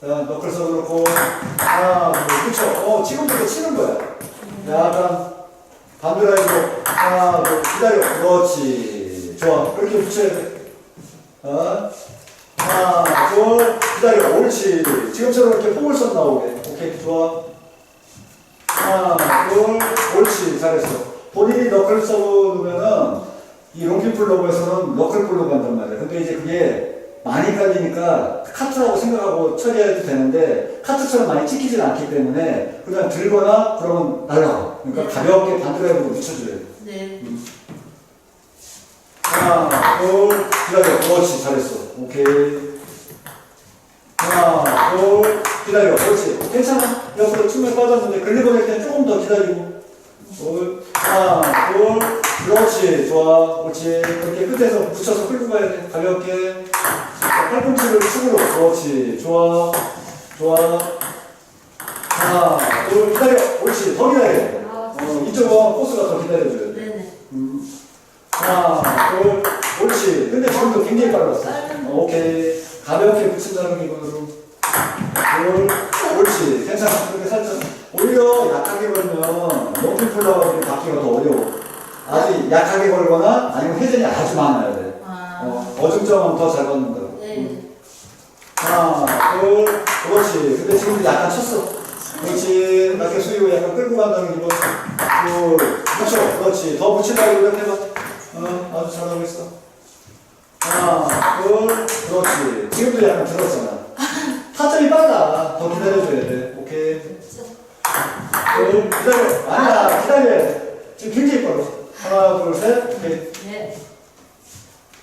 자, 너클서 그렇고. 하나, 둘, 그쵸. 어, 지금부터 치는 거야. 약간 반드라이브로. 하나, 둘, 기다려. 그렇지. 좋아. 그렇게 붙여야 돼. 어? 하나, 둘, 기다려. 옳지. 지금처럼 이렇게 포물선 나오게. 오케이, 좋아. 하나, 둘, 옳지. 잘했어. 본인이 너클 써놓으면은 이 롱핀 플러그에서는 너클 플러그 한단 말이야. 근데 이제 그게 많이 깔리니까 카트라고 생각하고 처리해도 되는데 카트처럼 많이 찍히질 않기 때문에 그냥 들거나 그러면 날라가. 그러니까 네. 가볍게 반드라이브로 붙여줘야 돼. 네. 하나, 둘, 기다려. 그렇지. 잘했어. 오케이. 하나, 둘, 기다려. 그렇지. 괜찮아. 옆으로 충분히 빠졌는데 글리버릴 때 조금 더 기다리고. 둘, 하나, 둘, 그렇지. 좋아. 그렇지. 이렇게 끝에서 붙여서 끌고 가야 돼. 가볍게. 자, 팔꿈치를 축으로. 그렇지. 좋아. 좋아. 하나, 둘, 기다려. 옳지. 더 기다려. 아, 어, 이쪽은 코스가 더 기다려줘야 돼. 네네. 음. 하나, 둘, 옳지. 근데 지금도 굉장히 빨랐어. 어, 오케이. 가볍게 붙인다는 기분으로. 둘, 옳지. 괜찮아. 그렇게 살짝. 오히려 약하게 걸면 높이 풀러가지고 받기가 더 어려워. 아주 약하게 걸거나 아니면 회전이 아주 많아야 돼. 아, 어, 어중점은 더잘 받는다고. 네. 하나, 둘, 그렇지. 근데 지금도 약간 쳤어. 그렇지. 이렇게 수위로 약간 끌고 간다는 기분. 둘, 그렇죠. 그렇지. 더 붙이려고 노력해봐. 어, 아주 잘하고 있어. 하나, 둘, 그렇지. 지금도 약간 들었잖아. 타점이 빨라. 더 기다려줘야 돼. 오케이. 둘, 기다려. 아니야, 기다려야 돼. 지금 굉장히 빨라. 하나, 둘, 셋. 오케이. 네.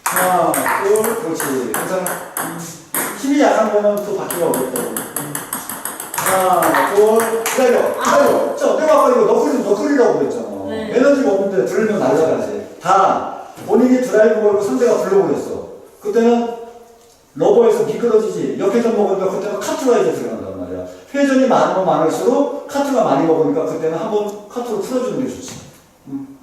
하나, 둘, 그렇지. 괜찮아. 음. 힘이 약한 거는 또 받기가 어렵다고. 음. 하나, 둘, 기다려. 기다려. 자, 내가 아까 이거 너클, 너클이라고 그랬잖아. 네. 에너지가 없는데 들면 날아가지. 다 본인이 드라이브 걸고 상대가 불러버렸어. 그때는 러버에서 미끄러지지. 역회전 먹으니까 그때는 들어간단 말이야. 회전이 많으면 많을수록 카트가 많이 먹으니까 그때는 한 번 카트로 풀어주는 게 좋지.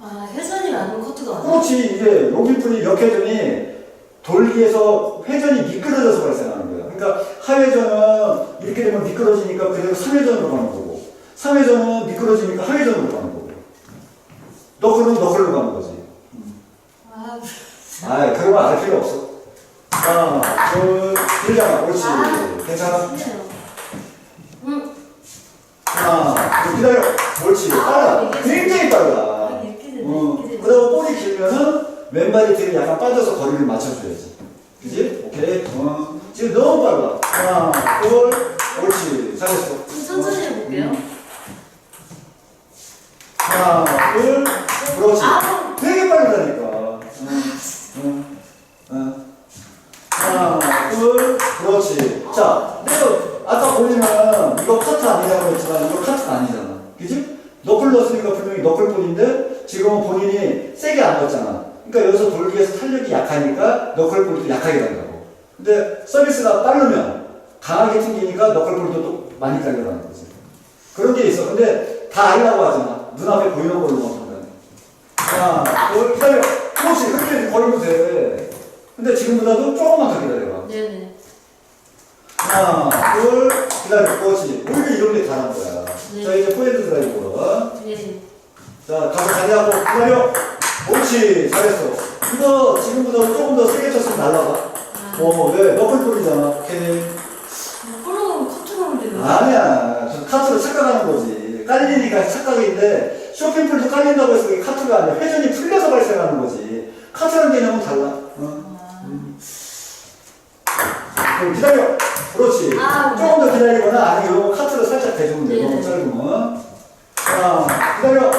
아, 회전이 많은 커트가 많아요. 그렇지 이게 로빈풀이 역회전이 돌기에서 회전이 미끄러져서 발생하는 거야. 그러니까 하회전은 이렇게 되면 미끄러지니까 그대로 3회전으로 가는 거고 3회전은 미끄러지니까 하회전으로 가는 거고 너클은 너클로 가는 거지. 아, 아 그러면 알 필요 없어. 하나 둘 길잖아 옳지 괜찮아. 음, 하나 둘 기다려 옳지 빨라 굉장히 빨라. 아. 어. 그다음 볼이 길면은 왼발이 뒤로 약간 빠져서 거리를 맞춰줘야지. 그지? 오케이. 어. 지금 너무 빨라. 하나, 둘, 옳지. 잘했어. 좀 천천히 해볼게요. 하나, 둘, 그렇지. 아, 되게 빠르다니까. 어, 어, 어. 하나, 둘, 그렇지. 자, 내가 아까 보면 이거 아니라고 했지만 이거 카트가 아니잖아. 그지? 너클 넣었으니까 분명히 너클볼인데 지금은 본인이 세게 안 넣었잖아. 그러니까 여기서 돌기에서 탄력이 약하니까 너클볼도 약하게 간다고. 근데 서비스가 빠르면 강하게 튕기니까 너클볼도 또 많이 깔려가는 거지. 그런 게 있어. 근데 다 알라고 하잖아. 눈앞에 보이는 걸로만 판단해. 하나, 둘, 기다려. 그렇지. 그렇게 걸으면 돼. 근데 지금보다도 조금만 더 기다려봐. 네네. 하나, 둘, 기다려. 그렇지. 이런 게 잘한 거야. 네. 자, 이제 포핸드 드라이브로. 네. 자, 가서 자리하고 기다려. 옳지. 잘했어. 이거 지금보다 조금 더 세게 쳤으면 날라가. 아, 어, 왜? 너클볼이잖아. 오케이. 콜로 커트가 문제가 아니야. 저 카트로 착각하는 거지. 깔리니까 착각인데, 쇼핑풀도 깔린다고 해서 그게 카트가 아니라 회전이 풀려서 발생하는 거지. 카트라는 개념은 달라. 어? 아, 그 럼 기다려. 그렇지. 아, 조금 더 기다리거나 아니면 카트로 살짝 대주면 돼. 너무 네네. 짧으면. 하나, 기다려.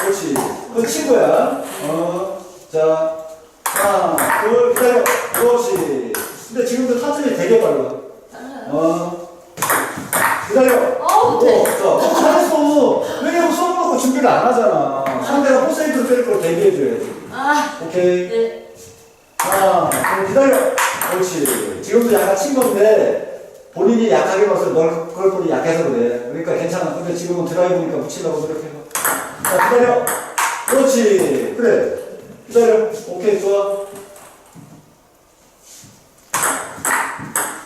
그렇지. 그건 친구야. 어. 자, 하나, 둘, 기다려. 그렇지. 근데 지금도 타점이 되게 빨라. 어. 기다려. 어. 어, 자, 어, 잘했어. 왜냐면 수업 놓고 준비를 안 하잖아. 상대가 때릴 걸 대비해줘야지. 아, 오케이. 네. 하나, 둘, 기다려. 옳지. 지금도 약간 친 건데 본인이 약하게 봤어. 널 그걸 보니 약해서 그래. 그러니까 괜찮아. 근데 지금은 드라이브니까 붙이려고 노력해서. 자, 기다려. 그렇지. 그래. 기다려. 오케이, 좋아.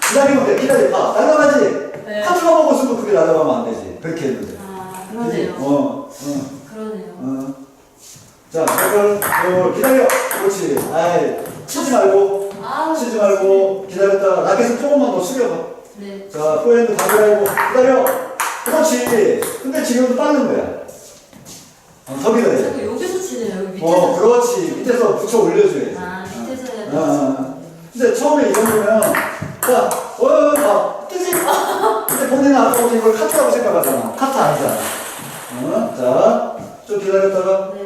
기다리면 돼. 기다려. 아 날아가지. 네. 한 줄만 보고 있으면 그게 날아가면 안 되지. 그렇게 했는데. 아, 그러네요. 어, 어. 그러네요. 어. 자, 이걸, 이걸 기다려. 그렇지. 아이, 치지 말고. 아, 쉬지 말고 기다렸다가 라켓을 조금만 더 숙여봐. 네. 자, 포핸드 다그라고 기다려. 그렇지. 근데 지금도 빠는 거야. 어, 더 기다려. 자꾸 여기서 치네요. 여기 어, 밑에서. 어, 그렇지. 밑에서 붙여 올려줘야지. 아, 어. 밑에서 해야 어, 돼. 근데 처음에 이런 거면, 자, 어, 어, 봐. 뜨지? 근데 본인은 아까 우리 이걸 카트라고 생각하잖아. 카트 아니잖아. 어? 자, 좀 기다렸다가, 네.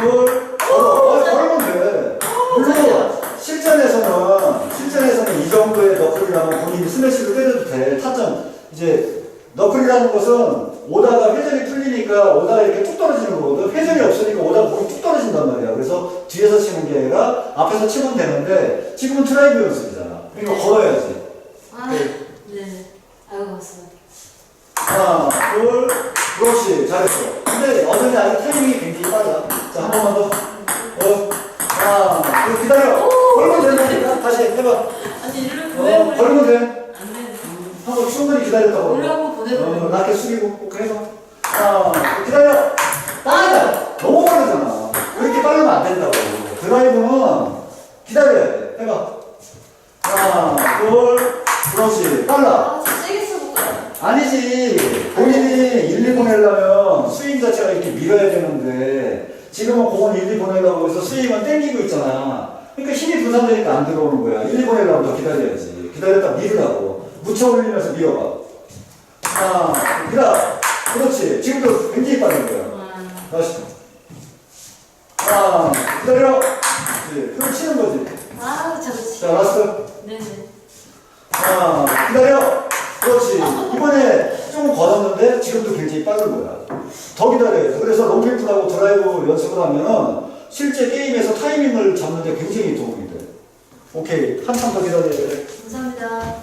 둘, 둘. 걸어, 어, 걸으면 돼. 물론, 실전에서는, 실전에서는 이 정도의 너클이라면 본인이 스매시를 때려도 돼. 타점. 이제, 너클이라는 것은 오다가 회전이 풀리니까 오다가 이렇게 툭 떨어지는 거거든. 회전이 없으니까 오다가 몸이 툭 떨어진단 말이야. 그래서 뒤에서 치는 게 아니라 앞에서 치면 되는데, 지금은 드라이브 연습이잖아. 그러니까 걸어야지. 아, 네. 네. 알고 봤어요. 하나, 둘, 그렇지, 잘했어. 근데 여전히 아직 타이밍이 굉장히 빨라. 자, 한 번만 더. 어, 하나, 둘, 기다려. 걸면 된다니까. 다시 해봐. 아니, 일로 어, 보내버려. 걸면 돼. 안 돼. 한번 충분히 기다렸다고. 올려 한번 어, 보내버려. 낮게 숙이고, 꼭 해봐. 하나, 기다려. 빠르다. 너무 빠르잖아. 그렇게 빠르면 안 된다고. 드라이브는 기다려야 돼. 해봐. 하나, 둘, 그렇지. 빨라. 아, 세게? 아니지. 본인이 1, 2 보내려면 스윙 자체가 이렇게 밀어야 되는데 지금은 공을 1, 2 보내려고 해서 스윙은 땡기고 있잖아. 그러니까 힘이 분산되니까 안 들어오는 거야. 1, 2 보내려면 더 기다려야지. 기다렸다 밀으라고. 묻혀 올리면서 밀어봐. 하나, 기다. 그렇지. 지금도 굉장히 빠른 거야. 아, 다시. 하나, 기다려. 그렇지. 그럼 치는 거지. 아, 잘했지. 자, 라스트. 네네. 하나, 기다려. 그렇지. 이번에 조금 걸었는데 지금도 굉장히 빠른 거야. 더 기다려야 돼. 그래서 롱필트하고 드라이브 연습을 하면은 실제 게임에서 타이밍을 잡는데 굉장히 도움이 돼. 오케이. 한참 더 기다려야 돼. 감사합니다.